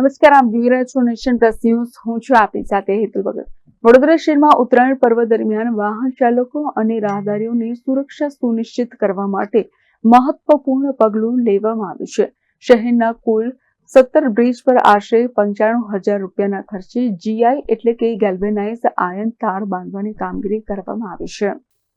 નમસ્કાર, આપ જોઈ રહ્યા છો નેશન પ્લસ ન્યૂઝ. હું છું આપની સાથે હેતુ ભગત. વડોદરા શહેરમાં ઉત્તરાયણ પર્વ દરમિયાન વાહન ચાલકો અને રાહદારીઓની સુરક્ષા સુનિશ્ચિત કરવા માટે મહત્વપૂર્ણ પગલું લેવામાં આવ્યું છે. શહેરના કુલ સત્તર બ્રિજ પર આશરે પંચાણું હજાર રૂપિયાના ખર્ચે જીઆઈ એટલે કે ગેલ્વેનાઇઝ આયન તાર બાંધવાની કામગીરી કરવામાં આવી છે.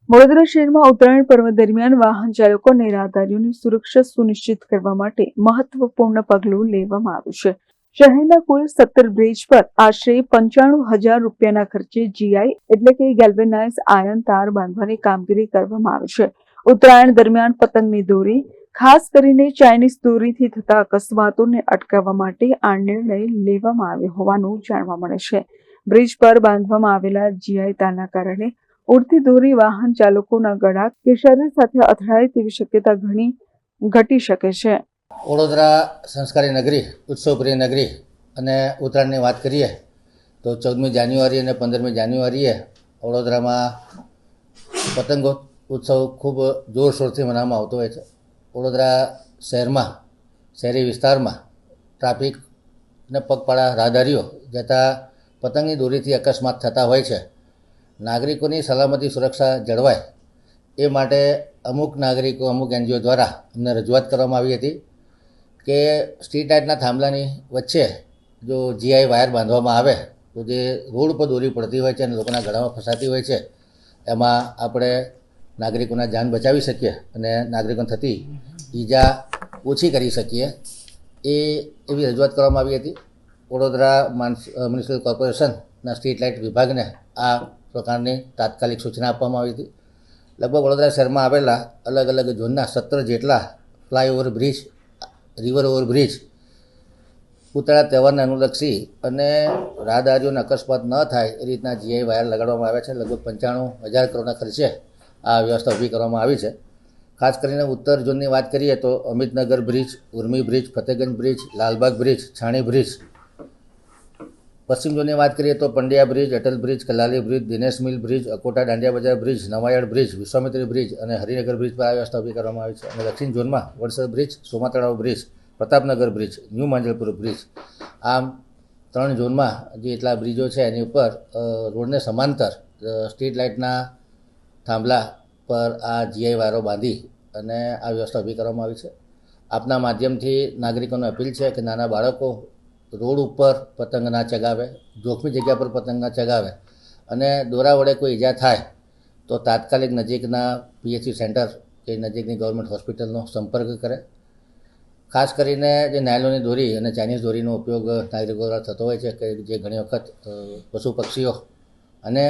વડોદરા શહેરમાં ઉત્તરાયણ પર્વ દરમિયાન વાહન ચાલકો અને રાહદારીઓની સુરક્ષા સુનિશ્ચિત કરવા માટે મહત્વપૂર્ણ પગલું લેવામાં આવ્યું છે. શહેરના કુલ સત્તર બ્રિજ પર આશરે પંચાણું હજાર રૂપિયાના ખર્ચે જીઆઈ એટલે કે ગેલ્વેનાઇઝ આયન તાર બાંધવાની કામગીરી કરવામાં આવી છે. ઉત્તરાયણ દરમિયાન પતંગની દોરી, ખાસ કરીને ચાઇનીઝ દોરીથી થતા અકસ્માતોને અટકાવવા માટે આ નિર્ણય લેવામાં આવ્યો હોવાનું જાણવા મળે છે. બ્રિજ પર બાંધવામાં આવેલા જીઆઈ તારના કારણે ઉડતી દોરી વાહન ચાલકોના ગળા કે શરીર સાથે અથડાય તેવી શક્યતા ઘણી ઘટી શકે છે. વડોદરા સંસ્કારી નગરી, ઉત્સવપ્રિય નગરી અને ઉત્તરાયણની વાત કરીએ તો ચૌદમી જાન્યુઆરી અને પંદરમી જાન્યુઆરીએ વડોદરામાં પતંગો ઉત્સવ ખૂબ જોરશોરથી મનાવવામાં આવતો હોય છે. વડોદરા શહેરમાં, શહેરી વિસ્તારમાં ટ્રાફિક ને પગપાળા રાહદારીઓ જતાં પતંગની દોરીથી અકસ્માત થતા હોય છે. નાગરિકોની સલામતી સુરક્ષા જળવાય એ માટે અમુક નાગરિકો, અમુક એનજીઓ દ્વારા અમને રજૂઆત કરવામાં આવી હતી. કે સ્ટ્રીટ લાઇટના થાંભલાની વચ્ચે જો જીઆઈ વાયર બાંધવામાં આવે, તો જે રોડ પર દોરી પડતી હોય છે અને લોકોના ગળામાં ફસાતી હોય છે, એમાં આપણે નાગરિકોના જાન બચાવી શકીએ અને નાગરિકોને થતી ઈજા ઓછી કરી શકીએ. એ એવી રજૂઆત કરવામાં આવી હતી. વડોદરા મ્યુનિસિપલ કોર્પોરેશનના સ્ટ્રીટ લાઇટ વિભાગને આ પ્રકારની તાત્કાલિક સૂચના આપવામાં આવી હતી. લગભગ વડોદરા શહેરમાં આવેલા અલગ અલગ ઝોનના સત્તર જેટલા flyover bridge river over bridge Uttarayan તહેવારને અનુલક્ષી અને રાહદારીઓને અકસ્માત ન થાય એ રીતના જીઆઈ વાયર લગાડવામાં આવ્યા છે. લગભગ પંચાણું હજાર કરોડના ખર્ચે આ વ્યવસ્થા ઊભી કરવામાં આવી છે. ખાસ કરીને ઉત્તર ઝોનની વાત કરીએ તો Amitnagar bridge Urmi bridge Fatehganj bridge Lalbagh bridge Chhani bridge પશ્ચિમ ઝોનની વાત કરીએ તો Pandya bridge, Atal bridge Kalali bridge, Dinesh mill bridge, Akota Dandiya Bazaar bridge, Navayard bridge, Vishwamitri bridge અને હરિનગર બ્રિજ પર આ વ્યવસ્થા ઊભી કરવામાં આવી છે. અને દક્ષિણ ઝોનમાં Vadsar bridge Somatalav bridge, Pratapnagar bridge, new Manjalpur bridge. આમ ત્રણ ઝોનમાં જે એટલા બ્રિજો છે એની ઉપર રોડને સમાંતર સ્ટ્રીટ લાઇટના થાંભલા પર આ જીઆઈ વાયરો બાંધી અને આ વ્યવસ્થા ઊભી કરવામાં આવી છે. આપના માધ્યમથી નાગરિકોને અપીલ છે કે નાના બાળકો રોડ ઉપર પતંગ ના ચગાવે, જોખમી જગ્યા પર પતંગ ના ચગાવે અને દોરા વડે કોઈ ઈજા થાય તો તાત્કાલિક નજીકના પીએચસી સેન્ટર કે નજીકની ગવર્મેન્ટ હોસ્પિટલનો સંપર્ક કરે. ખાસ કરીને જે નાયલોની દોરી અને ચાઇનીઝ દોરીનો ઉપયોગ નાગરિકો દ્વારા થતો હોય છે કે જે ઘણી વખત પશુ પક્ષીઓ અને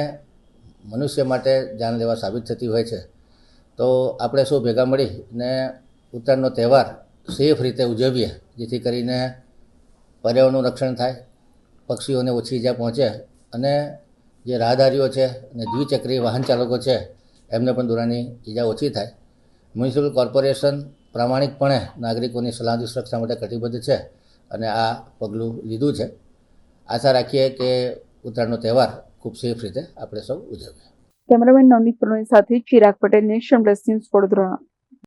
મનુષ્ય માટે જાનલેવા સાબિત થતી હોય છે. તો આપણે સૌ ભેગા મળી ને ઉત્તરાયણનો તહેવાર સેફ રીતે ઉજવીએ, જેથી કરીને પર્યાવરણનું રક્ષણ થાય, પક્ષીઓને ઓછી ઈજા પહોંચે અને જે રાહદારીઓ છે અને દ્વિચક્રી વાહન ચાલકો છે, એમને પણ દોરાની ઈજા ઓછી થાય. મ્યુનિસિપલ કોર્પોરેશન પ્રામાણિકપણે નાગરિકોની સલામતી સુરક્ષા માટે કટિબદ્ધ છે અને આ પગલું લીધું છે. આશા રાખીએ કે ઉત્તરાયણનો તહેવાર ખૂબ સેફ રીતે આપણે સૌ ઉજવીએ. કેમેરામેન નવનીત પ્રણય સાથે ચિરાગ પટેલ નેશન પ્લસ વડોદરા